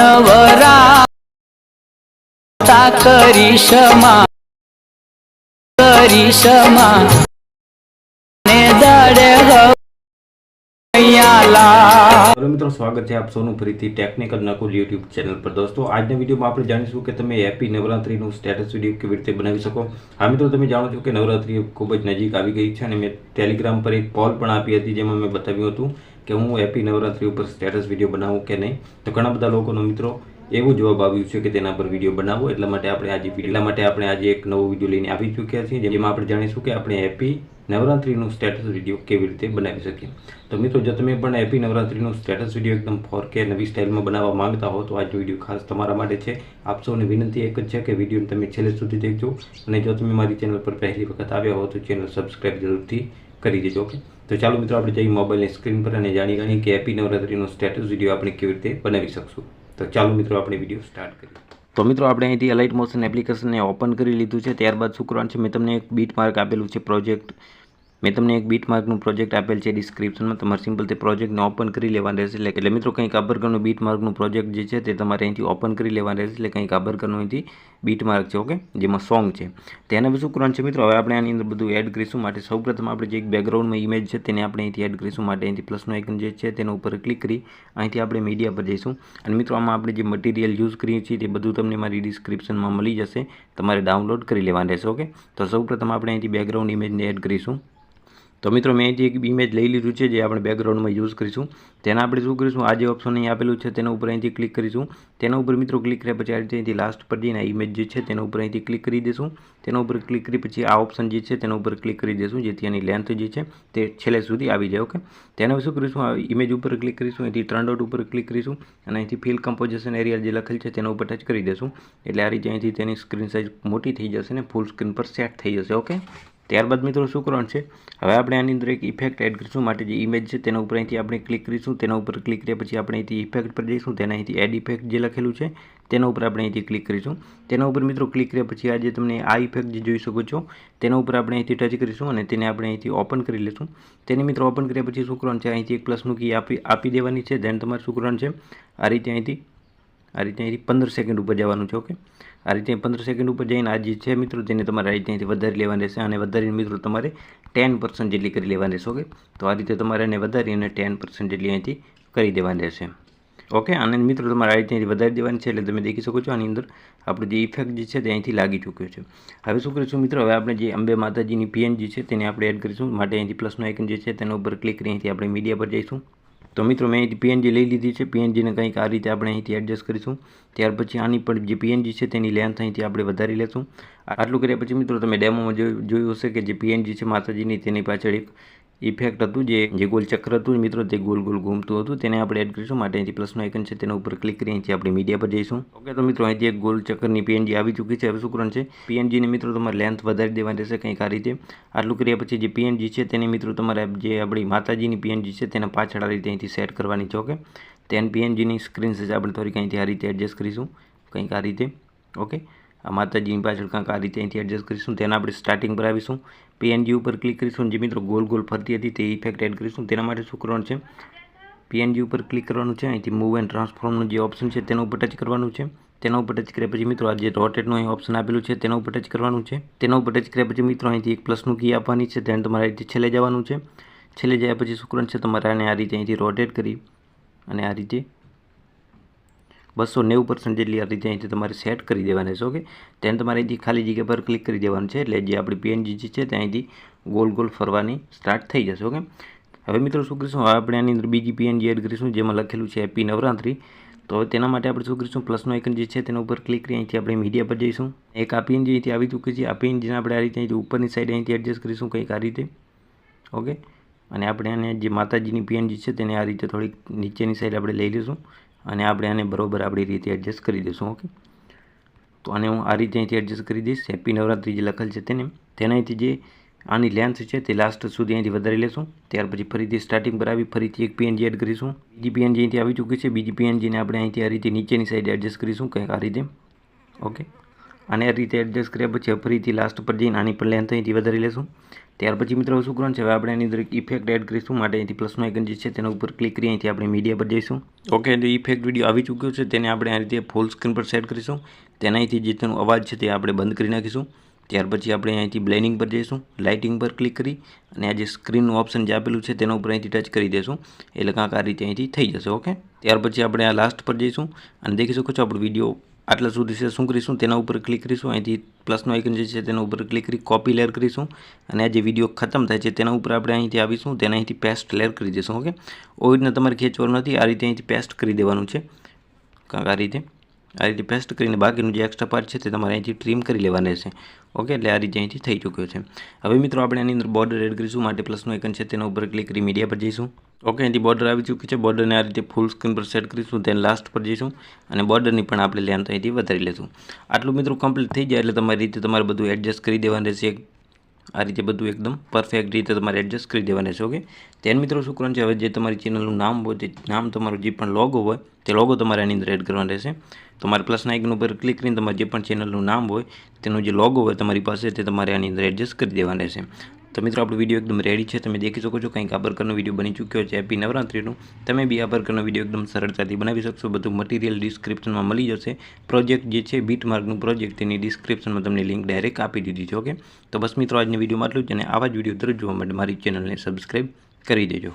નવરા કરી ક્ષમા ને દડે હેલો મિત્રો, સ્વાગત છે આપ સૌનું ફરીથી ટેકનિકલ નકુલ યુટ્યુબ ચેનલ પર. દોસ્તો, આજના વિડીયોમાં આપણે જાણીશું કે તમે હેપી નવરાત્રીનું સ્ટેટસ વીડિયો કેવી રીતે બનાવી શકો. હા મિત્રો, તમે જાણો છો કે નવરાત્રી ખૂબ જ નજીક આવી ગઈ છે અને મેં ટેલિગ્રામ પર એક કોલ પણ આપી હતી જેમાં મેં બતાવ્યું હતું કે હું હેપી નવરાત્રી ઉપર સ્ટેટસ વીડિયો બનાવું કે નહીં? તો ઘણા બધા લોકોનો મિત્રો એવું જવાબ આવ્યું છે કે તેના પર વીડિયો બનાવો. એટલા માટે આપણે આજે એટલા માટે આપણે આજે એક નવો વીડિયો લઈને આવી ચૂક્યા છીએ, જેમાં આપણે જાણીશું કે આપણે હેપી નવરાત્રીનું સ્ટેટસ વીડિયો કેવી રીતે બનાવી શકીએ. તો મિત્રો, જો તમે પણ હેપી નવરાત્રીનું સ્ટેટસ વીડિયો એકદમ ફોર કે નવી સ્ટાઇલમાં બનાવવા માંગતા હો, તો આજનો વીડિયો ખાસ તમારા માટે છે. આપ સૌને વિનંતી એક જ છે કે વીડિયો તમે છેલ્લે સુધી દેખજો. અને જો તમે મારી ચેનલ પર પહેલી વખત આવ્યા હો, તો ચેનલ સબસ્ક્રાઇબ જરૂરથી કરી દેજો ઓકે તો ચાલો મિત્રો, આપણે જઈએ મોબાઈલની સ્ક્રીન પર અને જાણી જાણીએ કે હેપી નવરાત્રીનો સ્ટેટસ વીડિયો આપણે કેવી રીતે બનાવી શકશું. તો ચાલો મિત્રો, આપણે વીડિયો સ્ટાર્ટ કરીએ. તો મિત્રો, આપણે અહીંથી અલાઇટ મોશન એપ્લિકેશનને ઓપન કરી લીધું છે. ત્યારબાદ શું કરવાનું છે, મેં તમને એક બીટ માર્ક આપેલું છે પ્રોજેક્ટ મેં તમને એક બીટ માર્કનું પ્રોજેક્ટ આપેલ છે ડિસ્ક્રિપ્શનમાં તમારે સિમ્પલ તે પ્રોજેક્ટને ઓપન કરી લેવાનું રહેશે. એટલે મિત્રો, કંઈક આબરકરનું બીટ માર્કનું પ્રોજેક્ટ જે છે, તે તમારે અહીંથી ઓપન કરી લેવાનું રહેશે. એટલે કંઈક આબરકરનું અહીંથી બીટ માર્ક છે, ઓકે? જેમાં સોંગ છે. તેને શું કરવાનું છે મિત્રો? હવે આપણે આની અંદર બધું એડ કરીશું. માટે સૌપ્રથમ આપણે જે એક બેકગ્રાઉન્ડમાં ઇમેજ છે, તેને આપણે અહીંથી એડ કરીશું. માટે અહીંથી પ્લસનો આઇકન જે છે, તેના ઉપર ક્લિક કરી અહીંથી આપણે મીડિયા પર જઈશું. અને મિત્રો, આમાં આપણે જે મટીરિયલ યુઝ કરીએ છીએ, તે બધું તમને મારી ડિસ્ક્રિપ્શનમાં મળી જશે. તમારે ડાઉનલોડ કરી લેવાનું રહેશે, ઓકે? તો સૌપ્રથમ આપણે અહીંથી બેકગ્રાઉન્ડ ઇમેજને એડ કરીશું. તો મિત્રો, મેં જે એક ઇમેજ લઈ લીધું છે જે આપણે બેકગ્રાઉન્ડમાં યુઝ કરીશું. તેના આપણે શું કરીશું? આ જે ઓપ્શન અહીં આપેલું છે, તેના ઉપર અહીંથી ક્લિક કરીશું. તેના ઉપર મિત્રો ક્લિક કર્યા પછી આ રીતે અહીંથી લાસ્ટ પર જઈને ઇમેજ જે છે, તેના ઉપર અહીંથી ક્લિક કરી દઈશું. તેના ઉપર ક્લિક કરી પછી આ ઓપ્શન જે છે, તેના ઉપર ક્લિક કરી દઈશું, જેથી એની લેન્થ જે છે, તે છેલ્લે સુધી આવી જાય ઓકે તેના શું કરીશું? આ ઇમેજ ઉપર ક્લિક કરીશું, અહીંથી ત્રણ ડોટ ઉપર ક્લિક કરીશું અને અહીંથી ફિલ કમ્પોઝિશન એરિયા જે લખેલ છે, તેના ઉપર ટચ કરી દઈશું. એટલે આ રીતે અહીંથી તેની સ્ક્રીન સાઇઝ મોટી થઈ જશે ને ફૂલ સ્ક્રીન પર સેટ થઈ જશે ઓકે ત્યારબાદ મિત્રો શું કરવાનું છે? હવે આપણે આની અંદર એક ઇફેક્ટ એડ કરીશું. માટે જે ઇમેજ છે તેના ઉપર અહીંથી આપણે ક્લિક કરીશું. તેના ઉપર ક્લિક કર્યા પછી આપણે અહીંથી ઇફેક્ટ પર જઈશું. તેના અહીંથી એડ ઇફેક્ટ જે લખેલું છે, તેના ઉપર આપણે અહીંથી ક્લિક કરીશું. તેના ઉપર મિત્રો ક્લિક કર્યા પછી આજે તમને આ ઇફેક્ટ જે જોઈ શકો છો, તેના ઉપર આપણે અહીંથી ટચ કરીશું અને તેને આપણે અહીંથી ઓપન કરી લઈશું તેને મિત્રો ઓપન કર્યા પછી શું કરવાનું છે? અહીંથી એક પ્લસનું કી આપી આપી દેવાની છે. ધેન તમારે શું કરવાનું છે? આ રીતે અહીંથી આ રીતે અહીંથી પંદર સેકન્ડ ઉપર જવાનું છે ઓકે આ રીતે પંદર સેકન્ડ ઉપર જઈને આ જે છે મિત્રો તેને તમારે આ રીતે અહીંથી વધારી લેવાની રહેશે અને વધારીને મિત્રો તમારે ટેન પર્સન્ટ જેટલી કરી લેવાની રહેશે ઓકે તો આ રીતે તમારે એને વધારી અને ટેન પર્સન્ટ જેટલી અહીંથી કરી દેવાની રહેશે. ઓકે અને મિત્રો, તમારે આ રીતે વધારી દેવાની છે એટલે તમે દેખી શકો છો આની અંદર આપણું જે ઇફેક્ટ જે છે તે અહીંથી લાગી ચૂક્યો છે. હવે શું કરીશું મિત્રો? હવે આપણે જે અંબે માતાજીની પીએનજી છે, તેને આપણે એડ કરીશું. માટે અહીંથી પ્લસનો આઇકન જે છે, તેના ઉપર ક્લિક કરી અહીંથી આપણે મીડિયા પર જઈશું. તો મિત્રો મેં અહીંથી પીએનજી લઈ લીધી છે. પીએનજીને કંઈક આ રીતે આપણે અહીંથી એડજસ્ટ કરીશું. ત્યાર પછી આની પણ જે પીએનજી છે તેની લેન્થ અહીંથી આપણે વધારી લેશું. આટલું કર્યા પછી મિત્રો તમે ડેમોમાં જોયું હશે કે જે પીએનજી છે માતાજીની તેની પાછળ એક ઇફેક્ટ હતું જે જે ગોલ ચક્ર હતું. મિત્રો, તે ગોલ ગોલ ઘૂમતું હતું. તેને આપણે એડ કરીશું. માટે અહીંથી પ્લસનું આઇકન છે. તેના ઉપર ક્લિક કરી અહીંથી આપણે મીડિયા પર જઈશું. ઓકે તો મિત્રો, અહીંથી એક ગોલ ચક્રની પીએનજી આવી ચૂકી છે. હવે શું છે? પીએનજીને મિત્રો, તમારે લેન્થ વધારી દેવાની રહેશે કંઈક આ રીતે. આટલું કર્યા પછી જે પીએનજી છે, તેને મિત્રો, તમારે જે આપણી માતાજીની પીએનજી છે, તેના પાછળ આ રીતે અહીંથી સેટ કરવાની છે ઓકે તેન પીએનજીની સ્ક્રીન છે. આપણે થોડીક અહીંથી આ રીતે એડજસ્ટ કરીશું. કંઈક આ રીતે. ઓકે આ માતાજીની પાછળ કાંક આ રીતે અહીંથી એડજસ્ટ કરીશું તેના આપણે સ્ટાર્ટિંગ પર આવીશું. પીએનજી ઉપર ક્લિક કરીશું જે મિત્રો ગોલ ગોલ ફરતી હતી તે ઇફેક્ટ એડ કરીશું તેના માટે શું કરવાનું છે? પીએનજી ઉપર ક્લિક કરવાનું છે. અહીંથી મૂવ એન્ડ ટ્રાન્સફોર્મનું જે ઓપ્શન છે તેના ઉપર ટચ કરવાનું છે. તેના ઉપર ટચ કર્યા પછી મિત્રો આ જે રોટેટનું અહીં ઓપ્શન આપેલું છે તેના ઉપર ટચ કરવાનું છે. તેના ઉપર ટચ કર્યા પછી મિત્રો અહીંથી એક પ્લસનું કી આપવાની છે. તેને તમારે અહીંથી છેલ્લે જવાનું છે. છેલ્લે જયા પછી શું કરવાનું છે? તમારે આને આ રીતે અહીંથી રોટેટ કરી અને આ રીતે બસો નેવું પર્સન્ટ જેટલી આ રીતે અહીંથી તમારે સેટ કરી દેવાની છે ઓકે તેને તમારે અહીંથી ખાલી જગ્યા પર ક્લિક કરી દેવાનું છે, એટલે જે આપણી પીએનજી છે ત્યાંથી ગોલ ગોલ ફરવાની સ્ટાર્ટ થઈ જશે ઓકે હવે મિત્રો શું કરીશું? હવે આપણે આની અંદર બીજી પીએનજી એડ કરીશું, જેમાં લખેલું છે હેપી નવરાત્રી તો તેના માટે આપણે શું કરીશું? પ્લસનો આઇકન જે છે, તેના ઉપર ક્લિક કરી અહીંથી આપણે મીડિયા પર જઈશું. એક આ પીએનજી અહીંથી આવી ચૂકી છે. આ પીએનજીને આપણે આ રીતે અહીંથી ઉપરની સાઈડ અહીંથી એડજસ્ટ કરીશું કંઈક આ રીતે ઓકે અને આપણે આને જે માતાજીની પીએનજી છે, તેને આ રીતે થોડીક નીચેની સાઈડ આપણે લઈ લઈશું. અને આપણે આને બરાબર આપણી રીતે એડજસ્ટ કરી દઈશું ઓકે તો આને હું આ રીતે અહીંથી એડજસ્ટ કરી દઈશ. હેપી નવરાત્રી જે લખેલ છે તેને, તેના અહીંથી જે આની લેન્થ છે તે લાસ્ટ સુધી અહીંથી વધારી લેશું. ત્યાર પછી ફરીથી સ્ટાર્ટિંગ પર આવી ફરીથી એક પીએનજી એડ કરીશું. બીજી પીએનજી અહીંથી આવી ચૂકી છે. બીજી પીએનજીને આપણે અહીંથી આ રીતે નીચેની સાઈડ એડજસ્ટ કરીશું કંઈક આ રીતે ઓકે અને આ રીતે એડજસ્ટ કર્યા પછી ફરીથી લાસ્ટ પર જઈને આની પણ લેન્થ અહીંથી વધારી લેશું. ત્યાર પછી મિત્રો શું કરવાનું છે? હવે આપણે એની અંદર ઇફેક્ટ એડ કરીશું. માટે અહીંથી પ્લસનો આઇકન જે છે તેના ઉપર ક્લિક કરી અહીંથી આપણે મીડિયા પર જઈશું. ઓકે એટલે ઇફેક્ટ વીડિયો આવી ચૂક્યો છે. તેને આપણે આ રીતે ફૂલ સ્ક્રીન પર સેટ કરીશું. તેનાથી જે તેનો અવાજ છે તે આપણે બંધ કરી નાખીશું. ત્યાર પછી આપણે અહીંથી બ્લેનિંગ પર જઈશું. લાઇટિંગ પર ક્લિક કરી અને આ જે સ્ક્રીનનું ઓપ્શન જે આપેલું છે તેના ઉપર અહીંથી ટચ કરી દેશું. એટલે કાંક આ રીતે અહીંથી થઈ જશે. ઓકે ત્યાર પછી આપણે આ લાસ્ટ પર જઈશું. અને દેખી શકો છો, આપણો વીડિયો આટલા સુધી છે, શું કરીશું? તેના ઉપર ક્લિક કરીશું. અહીંથી પ્લસનો આઇકન જે છે, તેના ઉપર ક્લિક કરી કોપી લેર કરીશું. અને આ જે વીડિયો ખતમ થાય છે, તેના ઉપર આપણે અહીંથી આવીશું. તેના અહીંથી પેસ્ટ લેર કરી દઈશું ઓકે ઓવી રીતના તમારે ખેંચવાનું નથી. આ રીતે અહીંથી પેસ્ટ કરી દેવાનું છે. કાંક આ રીતે. આ રીતે પેસ્ટ કરીને બાકીનું જે એક્સ્ટ્રા પાર્ટ છે તે તમારે અહીંથી ટ્રીમ કરી લેવાના રહેશે ઓકે એટલે આ રીતે અહીંથી થઈ ચૂક્યો છે. હવે મિત્રો આપણે આની અંદર બોર્ડર એડ કરીશું, માટે પ્લસનું આઇકન છે તેના ઉપર ક્લિક કરી મીડિયા પર જઈશું. ઓકે અહીંથી બોર્ડર આવી ચૂકી છે. બોર્ડરને આ રીતે ફૂલ સ્ક્રીન પર સેટ કરીશું તેને લાસ્ટ પર જઈશું. અને બોર્ડરની પણ આપણે લેન્થ અહીંથી વધારી લેશું. આટલું મિત્રો કમ્પ્લીટ થઈ જાય એટલે તમારી રીતે તમારે બધું એડજસ્ટ કરી દેવાનું રહેશે. આ રીતે બધું એકદમ પરફેક્ટ રીતે તમારે એડજસ્ટ કરી દેવાના છે ઓકે તેન મિત્રો શું કરવાનું છે? હવે જે તમારી ચેનલનું નામ હોય તે નામ તમારું જે પણ લોગો હોય, તે લોગો તમારે આની અંદર એડ કરવાનો રહેશે. તમારે પ્લસના આઇકન ઉપર ક્લિક કરીને તમારે જે પણ ચેનલનું નામ હોય, તેનું જે લોગો હોય તમારી પાસે, તે તમારે આની અંદર એડજસ્ટ કરી દેવાના રહેશે. તો મિત્રો, આપણો વીડિયો એકદમ રેડી છે. તમે દેખી શકો છો કંઈક આ પ્રકારનો વીડિયો બની ચૂક્યો છે. હેપી નવરાત્રિનું. તમે બી આ પ્રકારનો વીડિયો એકદમ સરળતાથી બનાવી શકશો. બધું મટીરિયલ ડિસ્ક્રિપ્શનમાં મળી જશે. પ્રોજેક્ટ જે છે બીટ માર્કનું પ્રોજેક્ટ તેની ડિસ્ક્રિપ્શનમાં તમને લિંક ડાયરેક્ટ આપી દીધી છે ઓકે તો બસ મિત્રો, આજની વિડીયોમાં આટલું જ અને આવા જ વીડિયો દરરોજ જોવા માટે મારી ચેનલને સબસ્ક્રાઈબ કરી દેજો.